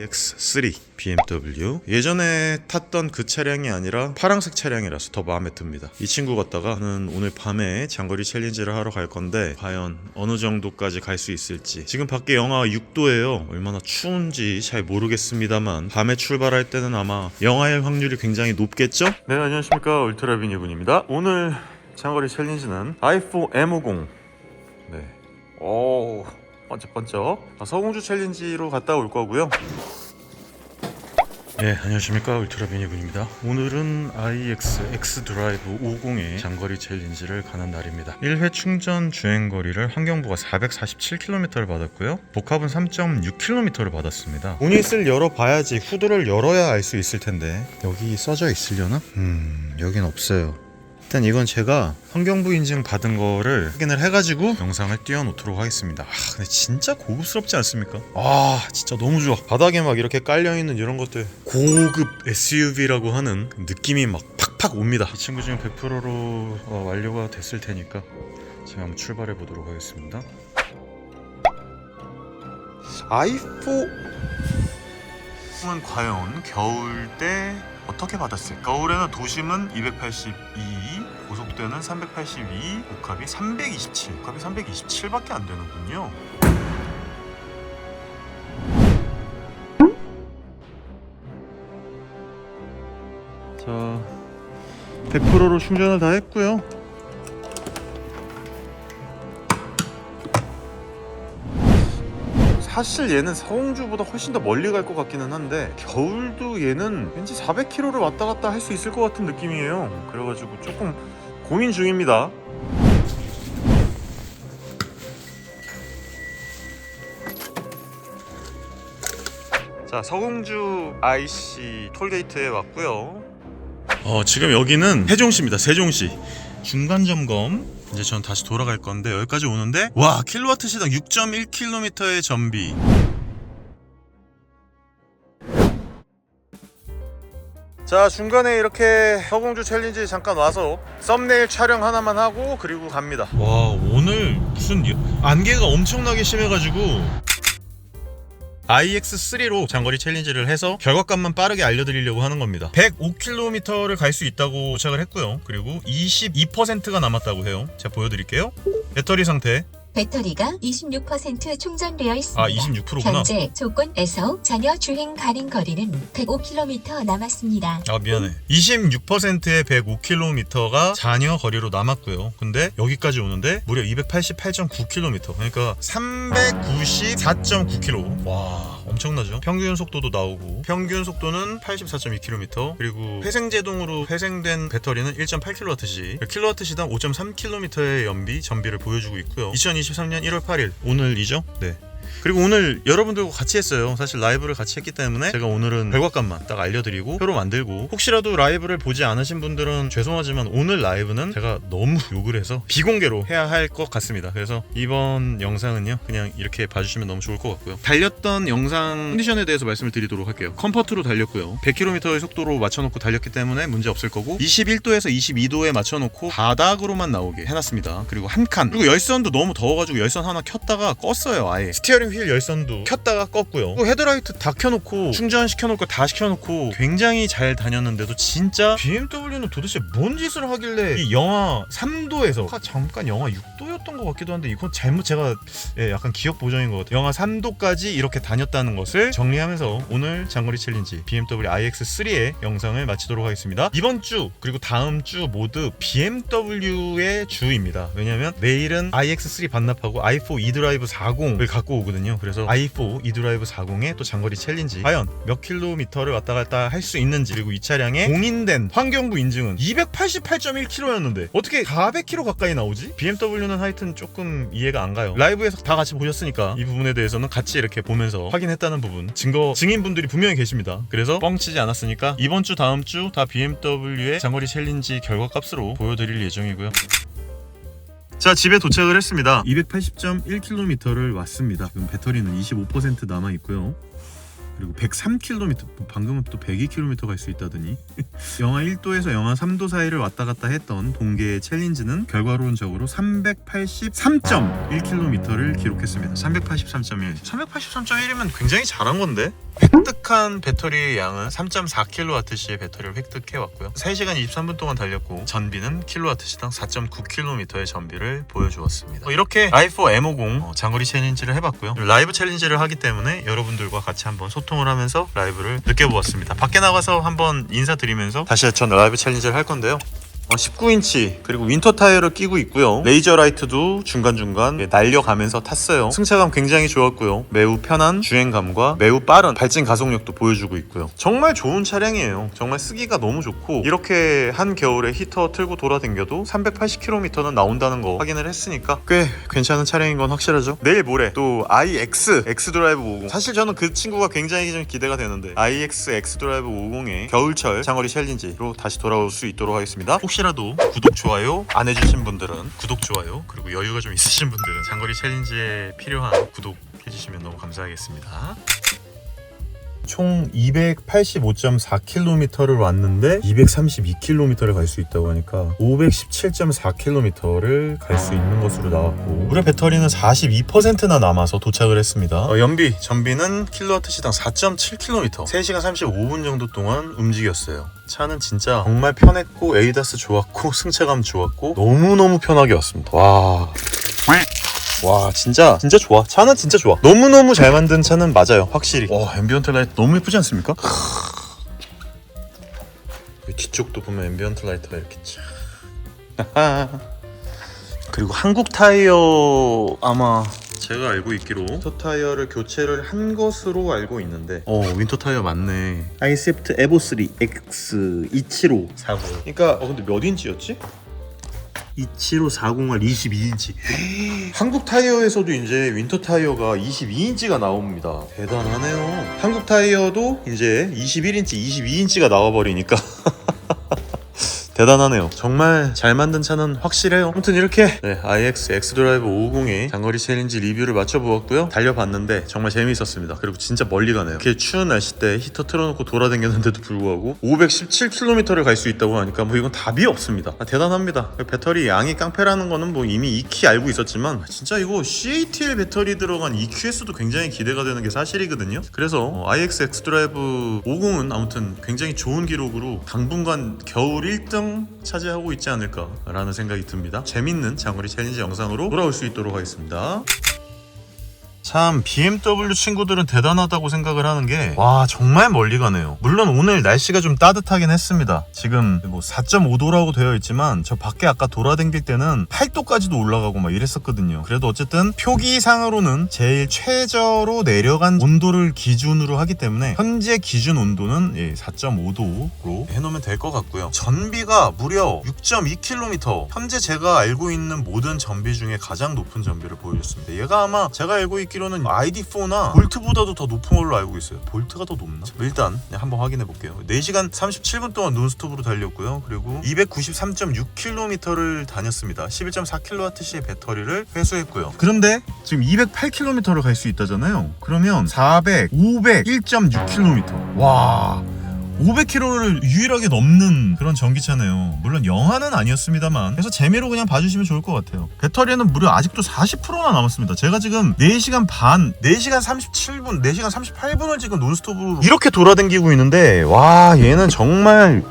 iX3 BMW 예전에 탔던 그 차량이 아니라 파란색 차량이라서 더 마음에 듭니다. 이 친구 갖다가는 오늘 밤에 장거리 챌린지를 하러 갈 건데 과연 어느 정도까지 갈 수 있을지. 지금 밖에 영하 6도예요. 얼마나 추운지 잘 모르겠습니다만 밤에 출발할 때는 아마 영하일 확률이 굉장히 높겠죠? 네 안녕하십니까. 울트라빈 이분입니다. 오늘 장거리 챌린지는 i4 M50 네. 오 번쩍 번쩍 아, 서공주 챌린지로 갔다 올 거고요 네, 안녕하십니까 울트라비니군입니다. 오늘은 iX X 드라이브 50의 장거리 챌린지를 가는 날입니다. 1회 충전 주행 거리를 환경부가 447km를 받았고요. 복합은 3.6km를 받았습니다. 운이 있을 열어봐야지 후드를 열어야 알 수 있을 텐데 여기 써져 있으려나? 음, 여긴 없어요. 일단 이건 제가 환경부 인증 받은 거를 확인을 해가지고 영상을 띄워놓도록 하겠습니다. 아, 근데 진짜 고급스럽지 않습니까? 아, 진짜 너무 좋아. 바닥에 막 이렇게 깔려있는 이런 것들 고급 SUV라고 하는 그 느낌이 막 팍팍 옵니다. 이 친구 지금 100%로 어, 완료가 됐을 테니까 제가 한번 출발해 보도록 하겠습니다. i4 은 과연 겨울 때 어떻게 받았을까? 겨울에는 도심은 282, 고속도는 382, 복합이 327, 복합이 327밖에 안 되는군요. 자, 100%로 충전을 다 했고요. 사실 얘는 서공주보다 훨씬 더 멀리 갈 것 같기는 한데 겨울도 얘는 왠지 400km를 왔다 갔다 할 수 있을 것 같은 느낌이에요. 그래가지고 조금 고민 중입니다. 자 서공주 IC 톨게이트에 왔고요. 어 지금 여기는 세종시입니다. 세종시. 중간 점검 이제 전 다시 돌아갈 건데 여기까지 오는데 와 킬로와트 시당 6.1km의 전비. 자 중간에 이렇게 서공주 챌린지 잠깐 와서 썸네일 촬영 하나만 하고 그리고 갑니다. 와 오늘 무슨 안개가 엄청나게 심해가지고 iX3로 장거리 챌린지를 해서 결과값만 빠르게 알려드리려고 하는 겁니다. 105km를 갈 수 있다고 도착을 했고요. 그리고 22%가 남았다고 해요. 제가 보여드릴게요. 배터리 상태. 배터리가 26% 충전되어 있습니다. 아, 26%구나. 현재 조건에서 잔여 주행 가능 거리는 105km 남았습니다. 아 미안해 26%의 105km가 잔여 거리로 남았고요 근데 여기까지 오는데 무려 288.9km 그러니까 394.9km 와 엄청나죠? 평균 속도도 나오고 평균 속도는 84.2km 그리고 회생 제동으로 회생된 배터리는 1.8kWh 킬로와트시당 5.3km의 연비 전비를 보여주고 있고요. 2023년 1월 8일 오늘이죠? 네 그리고 오늘 여러분들과 같이 했어요. 사실 라이브를 같이 했기 때문에 제가 오늘은 결과값만 딱 알려드리고 표로 만들고 혹시라도 라이브를 보지 않으신 분들은 죄송하지만 오늘 라이브는 제가 너무 욕을 해서 비공개로 해야 할 것 같습니다. 그래서 이번 영상은요 그냥 이렇게 봐주시면 너무 좋을 것 같고요. 달렸던 영상 컨디션에 대해서 말씀을 드리도록 할게요. 컴포트로 달렸고요. 100km의 속도로 맞춰놓고 달렸기 때문에 문제 없을 거고 21도에서 22도에 맞춰놓고 바닥으로만 나오게 해놨습니다. 그리고 한 칸. 그리고 열선도 너무 더워가지고 열선 하나 켰다가 껐어요. 아예 스티어 링 휠 열선도 켰다가 껐고요. 헤드라이트 다 켜놓고 충전시켜놓을 거다 시켜놓고 굉장히 잘 다녔는데도 진짜 BMW는 도대체 뭔 짓을 하길래 이 영하 3도에서 잠깐 영하 6도였던 것 같기도 한데 이건 잘못 제가 예, 약간 기억 보정인 것 같아요. 영하 3도까지 이렇게 다녔다는 것을 정리하면서 오늘 장거리 챌린지 BMW iX3의 영상을 마치도록 하겠습니다. 이번 주 그리고 다음 주 모두 BMW의 주입니다. 왜냐면 내일은 iX3 반납하고 i4 e드라이브 40을 갖고 오 거든요. 그래서 i4 e드라이브 40의 또 장거리 챌린지 과연 몇 킬로미터를 왔다 갔다 할 수 있는지 그리고 이 차량의 공인된 환경부 인증은 288.1km였는데 어떻게 400km 가까이 나오지? BMW는 하여튼 조금 이해가 안 가요. 라이브에서 다 같이 보셨으니까 이 부분에 대해서는 같이 이렇게 보면서 확인했다는 부분 증거 증인분들이 분명히 계십니다. 그래서 뻥치지 않았으니까 이번 주 다음 주 다 BMW의 장거리 챌린지 결과값으로 보여드릴 예정이고요. 자 집에 도착을 했습니다. 280.1km를 왔습니다. 지금 배터리는 25% 남아 있고요. 그리고 103km 방금은 또 102km 갈 수 있다더니. 영하 1도에서 영하 3도 사이를 왔다 갔다 했던 동계의 챌린지는 결과론적으로 383.1km를 기록했습니다. 383.1 383.1이면 굉장히 잘한 건데 획득한 배터리의 양은 3.4kWh의 배터리를 획득해 왔고요. 3시간 23분 동안 달렸고 전비는 kWh당 4.9km의 전비를 보여주었습니다. 어, 이렇게 i4 M50 어, 장거리 챌린지를 해봤고요. 라이브 챌린지를 하기 때문에 여러분들과 같이 한번 소통을 하면서 라이브를 느껴보았습니다. 밖에 나가서 한번 인사드리면서 다시 전 라이브 챌린지를 할 건데요. 어, 19인치 그리고 윈터 타이어를 끼고 있고요. 레이저 라이트도 중간중간 예, 날려가면서 탔어요. 승차감 굉장히 좋았고요. 매우 편한 주행감과 매우 빠른 발진 가속력도 보여주고 있고요. 정말 좋은 차량이에요. 정말 쓰기가 너무 좋고 이렇게 한겨울에 히터 틀고 돌아댕겨도 380km는 나온다는 거 확인을 했으니까 꽤 괜찮은 차량인 건 확실하죠. 내일 모레 또 iX X 드라이브 50 사실 저는 그 친구가 굉장히 좀 기대가 되는데 iX X 드라이브 50의 겨울철 장거리 챌린지로 다시 돌아올 수 있도록 하겠습니다. 혹시 라도 구독 좋아요 안 해주신 분들은 구독 좋아요 그리고 여유가 좀 있으신 분들은 장거리 챌린지에 필요한 구독 해주시면 너무 감사하겠습니다 총 285.4km를 왔는데 232km를 갈 수 있다고 하니까 517.4km를 갈 수 있는 것으로 나왔고 무려 배터리는 42%나 남아서 도착을 했습니다. 어, 연비, 전비는 킬로와트 시당 4.7km 3시간 35분 정도 동안 움직였어요. 차는 진짜 정말 편했고 에이다스 좋았고 승차감 좋았고 너무너무 편하게 왔습니다. 와... 와 진짜 진짜 좋아. 차는 진짜 좋아. 너무너무 잘 만든 차는 맞아요. 확실히. 와 앰비언트 라이트 너무 예쁘지 않습니까? 이 뒤쪽도 보면 앰비언트 라이트가 이렇게 쫙 그리고 한국 타이어 아마 제가 알고 있기로 윈터 타이어를 교체를 한 것으로 알고 있는데. 어 윈터 타이어 맞네. 아이셉트 에보 3 X 275 40 그러니까 어 근데 몇 인치였지? 27540R 22인치. 한국 타이어에서도 이제 윈터 타이어가 22인치가 나옵니다. 대단하네요. 한국 타이어도 이제 21인치 22인치가 나와버리니까 대단하네요. 정말 잘 만든 차는 확실해요. 아무튼 이렇게 네, iX X드라이브 550의 장거리 챌린지 리뷰를 맞춰보았고요. 달려봤는데 정말 재미있었습니다. 그리고 진짜 멀리 가네요. 이렇게 추운 날씨 때 히터 틀어놓고 돌아다녔는데도 불구하고 517km를 갈 수 있다고 하니까 뭐 이건 답이 없습니다. 아, 대단합니다. 배터리 양이 깡패라는 거는 뭐 이미 익히 알고 있었지만 진짜 이거 CATL 배터리 들어간 EQS도 굉장히 기대가 되는 게 사실이거든요. 그래서 어, iX X드라이브 50은 아무튼 굉장히 좋은 기록으로 당분간 겨울 1등 차지하고 있지 않을까라는 생각이 듭니다. 재밌는 장거리 챌린지 영상으로 돌아올 수 있도록 하겠습니다. 참 BMW 친구들은 대단하다고 생각을 하는 게 와 정말 멀리 가네요. 물론 오늘 날씨가 좀 따뜻하긴 했습니다. 지금 뭐 4.5도라고 되어 있지만 저 밖에 아까 돌아댕길 때는 8도까지도 올라가고 막 이랬었거든요. 그래도 어쨌든 표기상으로는 제일 최저로 내려간 온도를 기준으로 하기 때문에 현재 기준 온도는 예, 4.5도로 해놓으면 될 것 같고요. 전비가 무려 6.2km 현재 제가 알고 있는 모든 전비 중에 가장 높은 전비를 보여줬습니다. 얘가 아마 제가 알고 있기로 는 ID4나 볼트보다도 더 높은 걸로 알고 있어요. 볼트가 더 높나? 일단 그냥 한번 확인해 볼게요. 4시간 37분 동안 논스톱으로 달렸고요. 그리고 293.6km를 다녔습니다. 11.4kWh의 배터리를 회수했고요. 그런데 지금 208km를 갈 수 있다잖아요. 그러면 400, 500, 1.6km. 와. 500km를 유일하게 넘는 그런 전기차네요. 물론 영하는 아니었습니다만. 그래서 재미로 그냥 봐주시면 좋을 것 같아요. 배터리는 무려 아직도 40%나 남았습니다. 제가 지금 4시간 반, 4시간 37분, 4시간 38분을 지금 논스톱으로 이렇게 돌아다니고 있는데, 와, 얘는 정말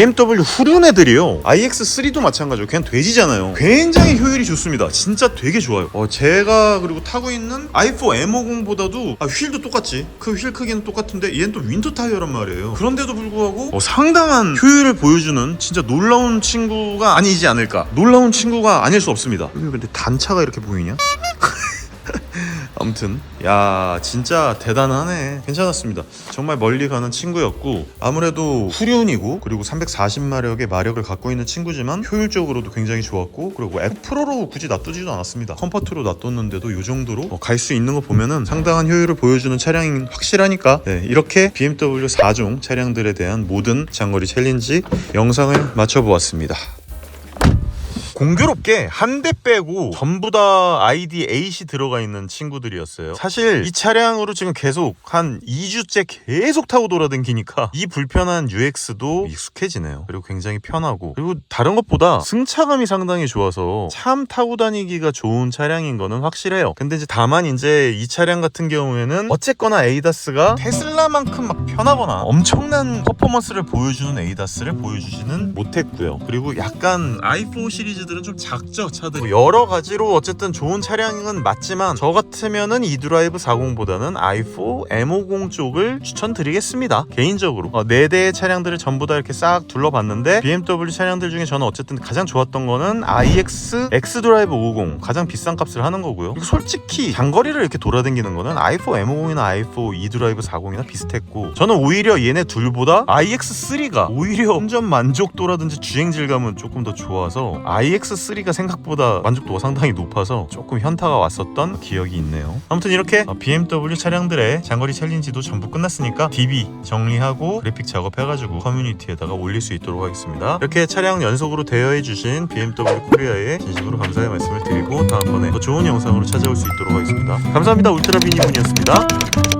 BMW 후륜 애들이요. iX3도 마찬가지로 그냥 돼지잖아요. 굉장히 효율이 좋습니다. 진짜 되게 좋아요. 어, 제가 그리고 타고 있는 i4 M50보다도 아, 휠도 똑같지. 그 휠 크기는 똑같은데 얘는 또 윈터 타이어란 말이에요. 그런데도 불구하고 어, 상당한 효율을 보여주는 진짜 놀라운 친구가 아니지 않을까. 놀라운 친구가 아닐 수 없습니다. 근데 단차가 이렇게 보이냐? 아무튼 야 진짜 대단하네. 괜찮았습니다. 정말 멀리 가는 친구였고 아무래도 후륜이고 그리고 340마력의 마력을 갖고 있는 친구지만 효율적으로도 굉장히 좋았고 그리고 F프로로 굳이 놔두지도 않았습니다. 컴포트로 놔뒀는데도 이 정도로 어, 갈수 있는 거 보면은 상당한 효율을 보여주는 차량이 확실하니까 네, 이렇게 BMW 4종 차량들에 대한 모든 장거리 챌린지 영상을 마쳐보았습니다 공교롭게 한 대 빼고 전부 다 ID 8이 들어가 있는 친구들이었어요. 사실 이 차량으로 지금 계속 한 2주째 계속 타고 돌아다니니까 이 불편한 UX도 익숙해지네요. 그리고 굉장히 편하고 그리고 다른 것보다 승차감이 상당히 좋아서 참 타고 다니기가 좋은 차량인 거는 확실해요. 근데 이제 다만 이제 이 차량 같은 경우에는 어쨌거나 에이다스가 테슬라만큼 막 편하거나 엄청난 퍼포먼스를 보여주는 에이다스를 보여주지는 못했고요. 그리고 약간 i4 시리즈 들은 좀 작죠 차들이 여러 가지로 어쨌든 좋은 차량은 맞지만 저 같으면은 이드라이브 40보다는 i4 M50 쪽을 추천드리겠습니다. 개인적으로 어, 네 대의 차량들을 전부 다 이렇게 싹 둘러봤는데 BMW 차량들 중에 저는 어쨌든 가장 좋았던 거는 iX X 드라이브 50 가장 비싼 값을 하는 거고요. 솔직히 장거리를 이렇게 돌아다니는 거는 i4 M50이나 i4 이드라이브 40이나 비슷했고 저는 오히려 얘네 둘보다 iX3가 오히려 운전 만족도라든지 주행 질감은 조금 더 좋아서 iX3가 생각보다 만족도가 상당히 높아서 조금 현타가 왔었던 기억이 있네요. 아무튼 이렇게 어, BMW 차량들의 장거리 챌린지도 전부 끝났으니까 DB 정리하고 그래픽 작업해가지고 커뮤니티에다가 올릴 수 있도록 하겠습니다. 이렇게 차량 연속으로 대여해주신 BMW 코리아에 진심으로 감사의 말씀을 드리고 다음번에 더 좋은 영상으로 찾아올 수 있도록 하겠습니다. 감사합니다. 울트라비니분이었습니다.